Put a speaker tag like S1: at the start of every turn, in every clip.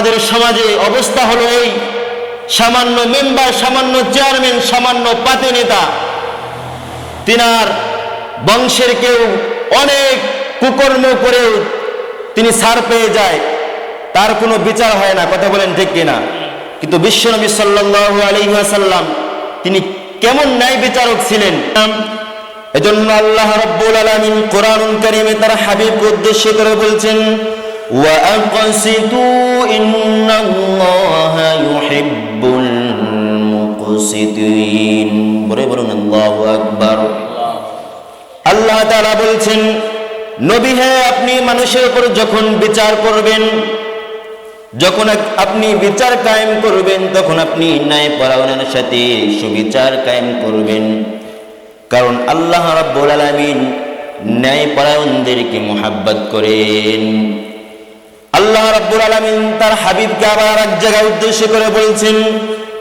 S1: আমাদের সমাজে অবস্থা হলো এই। সামান্য মেম্বার, সামান্য চেয়ারম্যান, সামান্য পাতি নেতা, তিনার বংশের কেউ অনেক কুকর্ম করেও তিনি ছাড় পেয়ে যায়, তার কোনো বিচার হয় না, কথা বলেন ঠিক কিনা। কিন্তু বিশ্বনবী সাল্লাল্লাহু আলাইহি ওয়াসাল্লাম, তিনি কেমন ন্যায় বিচারক ছিলেন? এজন্য আল্লাহ রাব্বুল আলামিন কোরআনুল কারীমে তার হাবিব উদ্দেশ্য করে বলছেন ওয়াআকসিতু ইন্নাল্লাহা ইউহিব্বুল মুকসিতিন বলে বলুন, আল্লাহু আকবার। আল্লাহ তাআলা বলছেন, নবী হে, আপনি মানুষের উপর যখন বিচার করবেন, যখন আপনি বিচার কায়েম করবেন, তখন আপনি ন্যায় পরায়ণের সাথে সুবিচার কায়েম করবেন। কারণ আল্লাহ রাব্বুল আলামিন ন্যায় পরায়ণদেরকে মোহাব্বত করেন। আল্লাহ রাব্বুল আলামিন তার হাবিবকে আবার এক জায়গায় উদ্দেশ্য করে বলছেন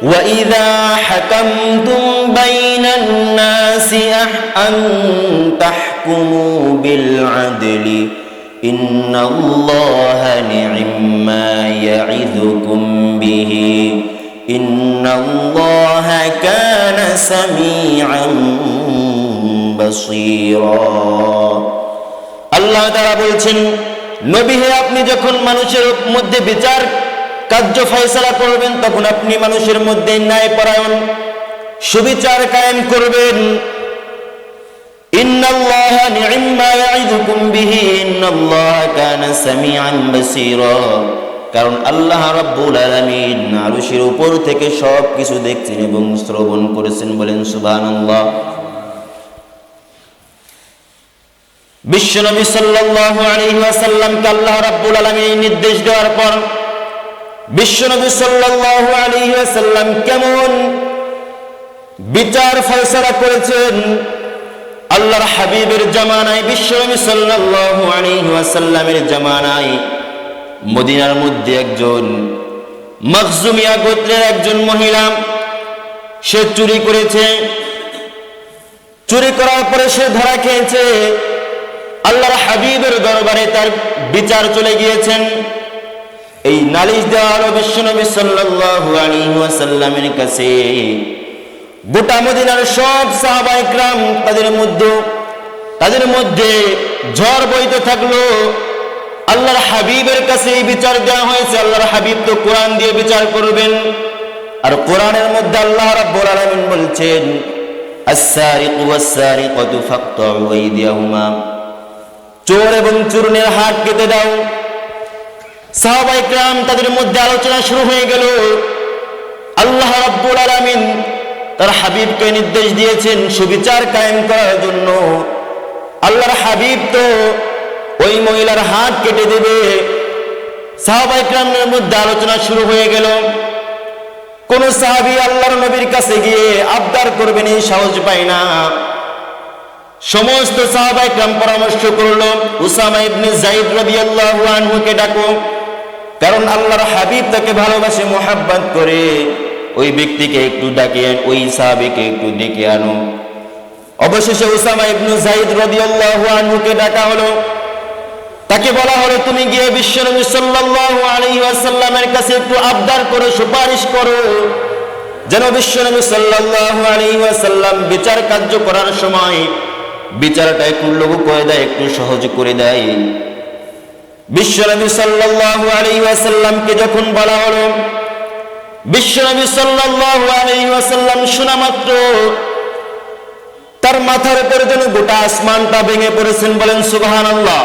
S1: وَإِذَا حَكَمْتُمْ بَيْنَ النَّاسِ أَن تَحْكُمُوا بِالْعَدْلِ إِنَّ اللَّهَ نِعِمَّا يَعِظُكُم بِهِ إِنَّ اللَّهَ كَانَ سَمِيعًا بَصِيرًا আল্লাহ তারা বলছেন নবী হে আপনি যখন মানুষের মধ্যে বিচার কার্য ফয়সলা করবেন, তখন আপনি মানুষের মধ্যে ন্যায় পরায়ণ সুবিচার কায়েম করবেন। কারণ আল্লাহ উপর থেকে দেখছেন এবং শ্রবণ করেছেন বলেন সুবহানাল্লাহ। বিশ্বনবী সাল্লাল্লাহু আলাইহি ওয়াসাল্লামকে আল্লাহ রাব্বুল আলামিন নির্দেশ দেওয়ার পর বিশ্বনবী সাল্লাল্লাহু আলাইহি ওয়াসাল্লাম কেমন বিচার ফয়সালা করেছেন আল্লাহর হাবিবের জামানায়, বিশ্বনবী সাল্লাল্লাহু আলাইহি ওয়াসাল্লামের জামানায়। মদিনার মধ্যে একজন মখজুমিয়া গোত্রের একজন মহিলা, সে চুরি করেছে। চুরি করার পরে সে ধরা খেয়েছে। আল্লাহর হাবিবের দরবারে তার বিচার চলে গিয়েছেন। এই নালিশ দেওয়া বিশ্বনবী সাল্লাল্লাহু কাছে। গোটা মদিনার সব সাহাবা ইকরাম তাদের মধ্যে তাদের মধ্যে ঝড় বইতে থাকল, আল্লাহর হাবিবের কাছে এই বিচার দেওয়া হয়েছে। আল্লাহর হাবিব তো কোরআন দিয়ে বিচার করবেন। আর কোরআনের মধ্যে আল্লাহ রাব্বুল আলামিন বলছেন, আস-সারিকু ওয়াস-সারিকাতু আইদিয়াহুমা। চোর এবং চূর্ণের হাত কেটে দাও। সাহাবাই গ্রাম তাদের মধ্যে আলোচনা শুরু হয়ে গেল। আল্লাহ রাব্বুল আলামিন তার হাবিবকে নির্দেশ দিয়েছেন সুবিচার কায়েম করার জন্য। আল্লাহর হাবিব তো ওই মহিলার হাত কেটে দেবে। সাহাবাই গ্রামের মধ্যে আলোচনা শুরু হয়ে গেল। কোন সাহাবি আল্লাহর নবীর কাছে গিয়ে আবদার করবেন এই সাহস পায় না। সমস্ত সাহাবাই ক্রাম পরামর্শ করল, উসামা ইবনে জাইদ রাদিয়াল্লাহু আনহুকে ডাকো। কারণ আল্লাহর হাবিব তাকে ভালোবাসে, মোহাব্বত করে। ওই ব্যক্তিকে একটু ডাকে, ওই সাহাবীকে একটু ডেকে আনো। অবশেষে উসামা ইবনে জাইদ রাদিয়াল্লাহু আনহুকে ডাকা হলো। তাকে বলা হলো, তুমি গিয়ে বিশ্বনবী সাল্লাল্লাহু আলাইহি ওয়াসাল্লামের কাছে একটু আবদার করো, সুপারিশ করো। যেন বিশ্বনবী সাল্লাল্লাহু আলাইহি ওয়াসাল্লাম বিচার কার্য করার সময় বিচারটা একটু লঘু করে দেয়, একটু সহজ করে দেয়। বিশ্বনবী সাল্লাল্লাহু আলাইহি ওয়াসাল্লামকে যখন বলা হলো, বিশ্বনবী সাল্লাল্লাহু আলাইহি ওয়াসাল্লাম শোনা মাত্র তার মাথার উপর যেন গোটা আসমানটা ভেঙে পড়েছেন বলেন সুবহানাল্লাহ।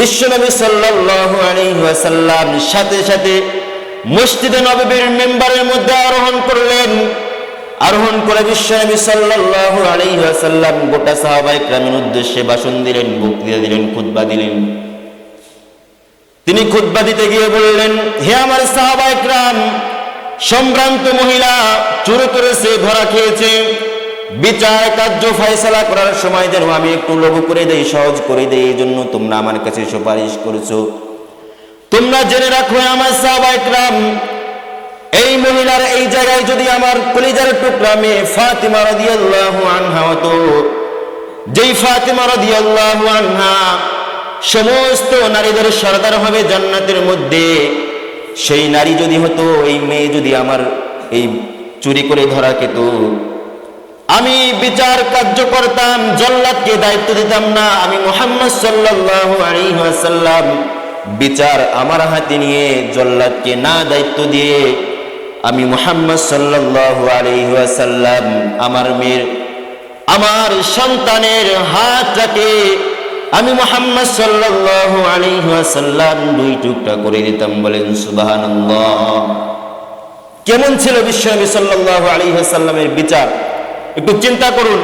S1: বিশ্বনবী সাল্লাল্লাহু আলাইহি ওয়াসাল্লাম সাথে সাথে মসজিদে নববীর মেম্বারের মধ্যে আরোহণ করলেন। আরোহণ করে বিশ্বনবী সাল্লাল্লাহু আলাইহি ওয়াসাল্লাম গোটা সাহাবায়ে কেরামের উদ্দেশ্যে ভাষণ দিলেন, বক্তৃতা দিলেন, খুতবা দিলেন। তিনি খুতবা দিতে গিয়ে বললেন, হে আমার সাহাবায়ে কেরাম, সম্ভ্রান্ত মহিলা চুরি করেছে ধরা খেয়েছে। বিচার কার্য ফয়সালা করার সময় যেন আমি একটু লঘু করে দেই, সহজ করে দেই এই জন্য তোমরা আমার কাছে সুপারিশ করেছ। তোমরা জেনে রাখো আমার সাহাবায়ে কেরাম এই মহিলার এই জায়গায় যদি আমার কলিজার টুকরা মেয়ে ফাতিমা রাদিয়াল্লাহু আনহা হতো, যেই ফাতিমা রাদিয়াল্লাহু আনহা সমস্ত নারীদের সরদার হবে জান্নাতের মধ্যে, সেই নারী যদি হতো, এই মেয়ে যদি আমার এই চুরি করে ধরা খেত। আমি বিচার কার্য করতাম জল্লাদকে দায়িত্ব দিতাম না। আমি মোহাম্মদ সাল্লাল্লাহু আলাইহি ওয়াসাল্লাম বিচার আমার হাতে নিয়ে জল্লাদকে না দায়িত্ব দিয়ে আমি মোহাম্মদ সাল্লাল্লাহু আলাইহি ওয়াসাল্লাম, আমার মেয়ের, আমার সন্তানের হাতটাকে আমি মোহাম্মদ সাল্লাল্লাহু আলাইহি ওয়াসাল্লাম দুই টুকরা করে দিতাম বলেন সুবহানাল্লাহ। কেমন ছিল বিশ্বনবী সাল্লাল্লাহু আলাইহি ওয়াসাল্লামের বিচার? একটু চিন্তা করুন।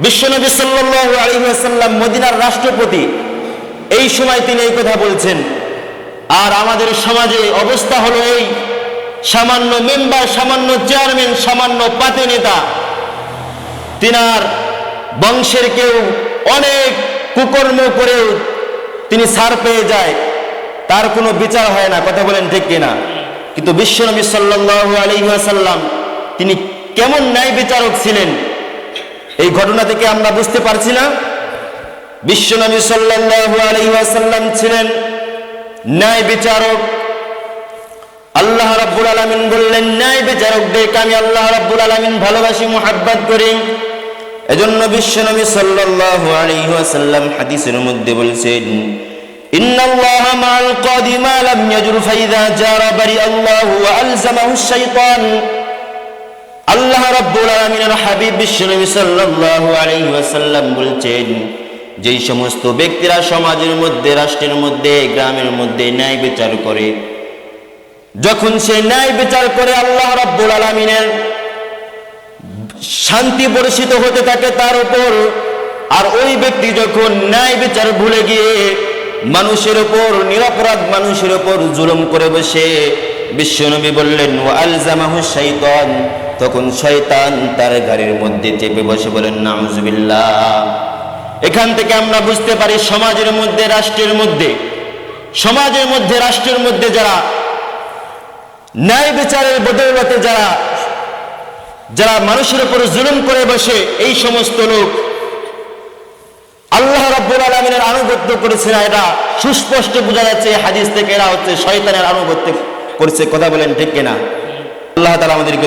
S1: বিশ্বনবী সাল্লাল্লাহু আলাইহি ওয়াসাল্লাম মদিনার রাষ্ট্রপতি। এই সময় তিনি এই কথা বলছেন। আর আমাদের সমাজে অবস্থা হলো এই সামান্য মেম্বার, সামান্য চেয়ারম্যান, সামান্য পাতি নেতা তিনার বংশের কেউ অনেক কুকর্ম করেও তিনি ছাড় পেয়ে যায়, তার কোনো বিচার হয় না, কথা বলেন ঠিক কিনা? কিন্তু বিশ্বনবী সাল্লাল্লাহু আলাইহি ওয়াসাল্লাম, তিনি কেমন ন্যায় বিচারক ছিলেন? এই ঘটনা থেকে আমরা বুঝতে পারছি না। বিশ্বনবী সাল্লাল্লাহু আলাইহি ওয়াসাল্লাম ছিলেন ন্যায় বিচারক আল্লাহ রাব্বুল আলামিন বললেন, ন্যায় বিচারকদেরকে আমি আল্লাহ রাব্বুল আলামিন ভালোবাসি, মুহাব্বত করি। এজন্য বিশ্বনবী সাল্লাল্লাহু আলাইহি ওয়াসাল্লাম হাদিসের মধ্যে বলছেন আল্লাহ মাআল কাদি মা লাম ইয়াজুর ফাইদা জারা বারি আল্লাহ ওয়া আলজামাহু শাইতান। আল্লাহ রাব্বুল আলামিনের হাবিব বিশ্বনবী সাল্লাল্লাহু আলাইহি ওয়াসাল্লাম বলছেন, যেই সমস্ত ব্যক্তিরা সমাজের মধ্যে, রাষ্ট্রের মধ্যে, গ্রামের মধ্যে ন্যায় বিচার করে যখন সে ন্যায় বিচার করে আল্লাহ রাব্বুল আলামিনের শান্তি বর্ষিত হতে থাকে তার উপর, আর ওই ব্যক্তি যখন ন্যায় বিচার ভুলে গিয়ে মানুষের উপর, নিরপরাধ মানুষের উপর জুলুম করে বসে, বিশ্বনবী বললেন আলজামাহু শৈতান তখন শয়তান তার গাড়ির মধ্যে চেপে বসে বলেন, নাউজুবিল্লাহ। এখান থেকে আমরা বুঝতে পারি, সমাজের মধ্যে, রাষ্ট্রের মধ্যে, সমাজের মধ্যে, রাষ্ট্রের মধ্যে যারা ন্যায় বিচারের বদৌলতে যারা যারা মানুষের উপর জুলুম করে বসে, এই সমস্ত লোক আল্লাহ রব্বুল আলমিনের আনুগত্য করেছে না, এটা সুস্পষ্ট বোঝা যাচ্ছে হাদিস থেকে এরা হচ্ছে শয়তানের আনুগত্য করেছে, কথা বলেন ঠিক কিনা? আল্লাহ তালা আমাদেরকে